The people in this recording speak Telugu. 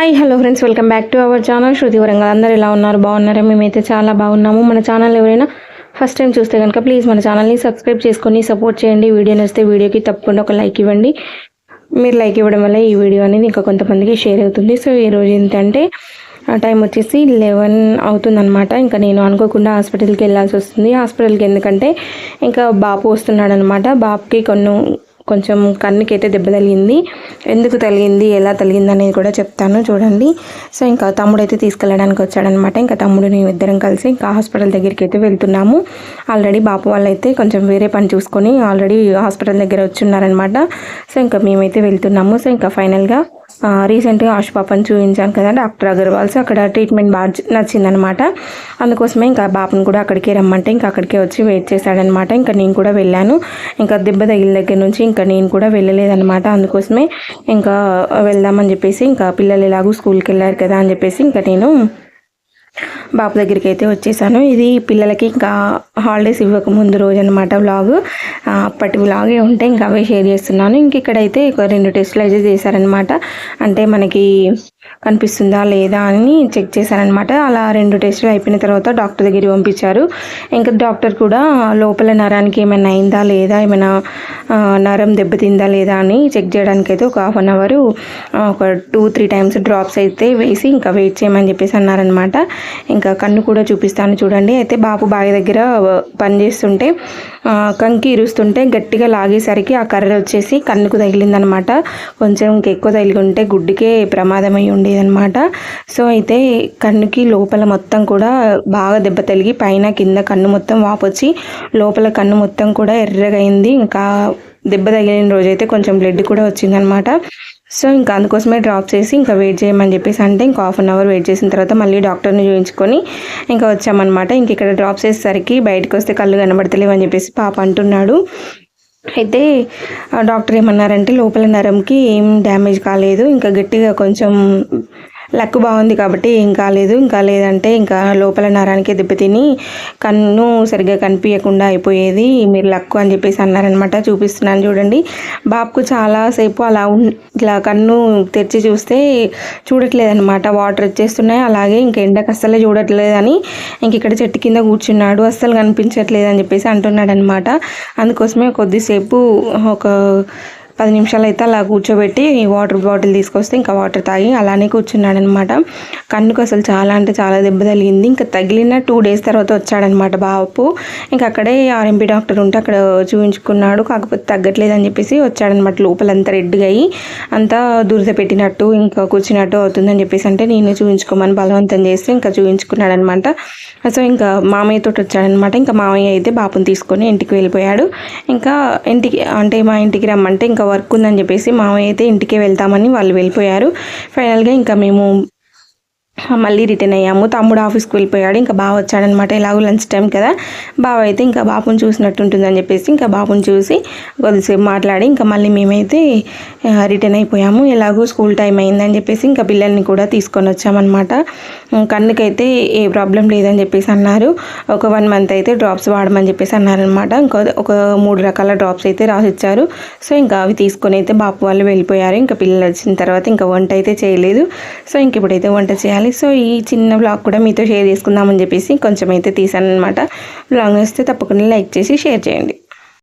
Hi hello friends welcome back to our channel Shruti Warangal అందరు ఎలా ఉన్నారు? బాగున్నారా? మేమైతే చాలా బాగున్నాము. మన ఛానల్ ఎవరైనా ఫస్ట్ టైం చూస్తే కనుక ప్లీజ్ మన ఛానల్ని సబ్స్క్రైబ్ చేసుకొని సపోర్ట్ చేయండి. వీడియో నచ్చితే వీడియోకి తప్పకుండా ఒక లైక్ ఇవ్వండి. మీరు లైక్ ఇవ్వడం వల్ల ఈ వీడియో అనేది ఇంకా కొంతమందికి షేర్ అవుతుంది. సో ఈరోజు ఏంటంటే టైం వచ్చేసి లెవెన్ అవుతుందన్నమాట. ఇంకా నేను అనుకోకుండా హాస్పిటల్కి వెళ్ళాల్సి వస్తుంది. హాస్పిటల్కి ఎందుకంటే ఇంకా బాపు వస్తున్నాడనమాట బాపుకి కొన్ని కొంచెం కన్నుకైతే దెబ్బ తగిలింది. ఎందుకు తగిలింది? ఎలా తగిలింది అనేది కూడా చెప్తాను. చూడండి. సో ఇంకా తమ్ముడు అయితే తీసుకెళ్ళడానికి వచ్చాడనమాట. ఇంకా తమ్ముడు నేను ఇద్దరం కలిసి ఇంకా హాస్పిటల్ దగ్గరికి అయితే వెళ్తున్నాము. ఆల్రెడీ బాపు వాళ్ళు అయితే కొంచెం వేరే పని చూసుకొని ఆల్రెడీ హాస్పిటల్ దగ్గర వచ్చి ఉన్నారనమాట. సో ఇంకా మేమైతే వెళ్తున్నాము. సో ఇంకా ఫైనల్గా రీసెంట్గా ఆశు పాపని చూపించాను కదా డాక్టర్ అగర్వాల్స్ అక్కడ ట్రీట్మెంట్ బాగా నచ్చిందనమాట. అందుకోసమే ఇంకా బాపుని కూడా అక్కడికే రమ్మంటే ఇంకా అక్కడికే వచ్చి వెయిట్ చేశాడనమాట. ఇంకా నేను కూడా వెళ్ళాను. ఇంకా దెబ్బ తగిలిన దగ్గర నుంచి ఇంకా నేను కూడా వెళ్ళలేదనమాట. అందుకోసమే ఇంకా వెళ్దామని చెప్పేసి ఇంకా పిల్లలు ఎలాగూ స్కూల్కి వెళ్ళారు కదా అని చెప్పేసి ఇంకా నేను బాబు దగ్గరికి అయితే వచ్చేసాను. ఇది పిల్లలకి ఇంకా హాలిడేస్ ఇవ్వక ముందు రోజు అనమాట వ్లాగ్ అప్పటి వ్లాగే ఉంటే ఇంకా అవే షేర్ చేస్తున్నాను. ఇంక ఇక్కడైతే ఒక రెండు టెస్టులు అయితే చేశారనమాట అంటే మనకి కనిపిస్తుందా లేదా అని చెక్ చేశారనమాట అలా రెండు టెస్టులు అయిపోయిన తర్వాత డాక్టర్ దగ్గరికి పంపించారు. ఇంకా డాక్టర్ కూడా లోపల నరానికి ఏమైనా అయిందా లేదా ఏమైనా నరం దెబ్బతిందా లేదా అని చెక్ చేయడానికి అయితే ఒక హాఫ్ అన్ అవర్ ఒక టూ త్రీ టైమ్స్ డ్రాప్స్ అయితే వేసి ఇంకా వెయిట్ చేయమని చెప్పేసి అన్నారనమాట ఇంకా కన్ను కూడా చూపిస్తాను చూడండి. అయితే బాబు బావి దగ్గర పనిచేస్తుంటే కంకి ఇరుస్తుంటే గట్టిగా లాగేసరికి ఆ కర్ర వచ్చేసి కన్నుకు తగిలిందనమాట. కొంచెం ఇంకెక్కువ తగిలి ఉంటే గుడ్డికే ప్రమాదమై ఉండేదనమాట. సో అయితే కన్నుకి లోపల మొత్తం కూడా బాగా దెబ్బ తగిలి పైన కింద కన్ను మొత్తం వాపొచ్చి లోపల కన్ను మొత్తం కూడా ఎర్రగా అయింది ఇంకా దెబ్బ తగిలిన రోజైతే కొంచెం బ్లడ్ కూడా వచ్చిందనమాట. సో ఇంకా అందుకోసమే డ్రాప్ చేసి ఇంకా వెయిట్ చేయమని చెప్పేసి అంటే ఇంకా హాఫ్ అన్ అవర్ వెయిట్ చేసిన తర్వాత మళ్ళీ డాక్టర్ని చూపించుకొని ఇంకా వచ్చామన్నమాట ఇంక ఇక్కడ డ్రాప్ చేసేసరికి బయటకు వస్తే కళ్ళు కనబడతలేవు అని చెప్పేసి పాప అంటున్నాడు. అయితే డాక్టర్ ఏమన్నారంటే లోపల నరంకి ఏం డ్యామేజ్ కాలేదు ఇంకా గట్టిగా కొంచెం లక్ బాగుంది కాబట్టి ఏం కాలేదు ఇంకా లేదంటే ఇంకా లోపల నరానికి దెబ్బతిని కన్ను సరిగ్గా కనిపించకుండా అయిపోయేది. మీరు లక్కు అని చెప్పేసి అన్నారనమాట చూపిస్తున్నాను చూడండి. బాబుకు చాలాసేపు అలా ఇట్లా కన్ను తెరిచి చూస్తే చూడట్లేదనమాట వాటర్ వచ్చేస్తున్నాయి అలాగే ఇంక ఎండకు అస్సలే చూడట్లేదని ఇంక ఇక్కడ చెట్టు కింద కూర్చున్నాడు అస్సలు కనిపించట్లేదు అని చెప్పేసి అంటున్నాడు అనమాట అందుకోసమే కొద్దిసేపు ఒక పది నిమిషాలు అయితే అలా కూర్చోబెట్టి వాటర్ బాటిల్ తీసుకొస్తే ఇంకా వాటర్ తాగి అలానే కూర్చున్నాడనమాట. కన్నుకు అసలు చాలా అంటే చాలా దెబ్బ తగిలింది. ఇంకా తగిలిన టూ డేస్ తర్వాత వచ్చాడనమాట బాపు ఇంకా అక్కడే ఆర్ఎంపీ డాక్టర్ ఉంటే అక్కడ చూపించుకున్నాడు కాకపోతే తగ్గట్లేదు అని చెప్పేసి వచ్చాడనమాట. లోపలంతా రెడ్గా అయ్యి అంతా దురద పెట్టినట్టు ఇంకా కూర్చున్నట్టు అవుతుందని చెప్పేసి అంటే నేను చూపించుకోమని బలవంతం చేస్తే ఇంకా చూపించుకున్నాడనమాట సో ఇంకా మామయ్యతో వచ్చాడనమాట. ఇంకా మామయ్య అయితే బాపుని తీసుకొని ఇంటికి వెళ్ళిపోయాడు. ఇంకా ఇంటికి అంటే మా ఇంటికి రమ్మంటే ఇంకా వర్క్ ఉందని చెప్పేసి మామయ్య అయితే ఇంటికే వెళ్తామని వాళ్ళు వెళ్ళిపోయారు. ఫైనల్గా ఇంకా మేము మళ్ళీ రిటర్న్ అయ్యాము. తమ్ముడు ఆఫీస్కి వెళ్ళిపోయాడు. ఇంకా బావ వచ్చాడనమాట ఎలాగో లంచ్ టైం కదా. బావ అయితే ఇంకా బాబుని చూసినట్టు ఉంటుందని చెప్పేసి ఇంకా బాబుని చూసి కొద్దిసేపు మాట్లాడి ఇంకా మళ్ళీ మేమైతే రిటర్న్ అయిపోయాము. ఎలాగో స్కూల్ టైం అయిందని చెప్పేసి ఇంకా పిల్లల్ని కూడా తీసుకొని వచ్చామన్నమాట. కన్నుకైతే ఏ ప్రాబ్లం లేదని చెప్పేసి అన్నారు. ఒక వన్ మంత్ అయితే డ్రాప్స్ వాడమని చెప్పేసి అన్నారనమాట ఇంకా ఒక మూడు రకాల డ్రాప్స్ అయితే రాసిచ్చారు. సో ఇంకా అవి తీసుకొని అయితే బాపు వాళ్ళు వెళ్ళిపోయారు. ఇంకా పిల్లలు వచ్చిన తర్వాత ఇంకా వంట అయితే చేయలేదు. సో ఇంక ఇప్పుడైతే వంట చేయాలి. సో ఈ చిన్న బ్లాగ్ కూడా మీతో షేర్ చేసుకుందామని చెప్పేసి కొంచెం అయితే తీసాను అనమాట బ్లాగ్ వస్తే తప్పకుండా లైక్ చేసి షేర్ చేయండి.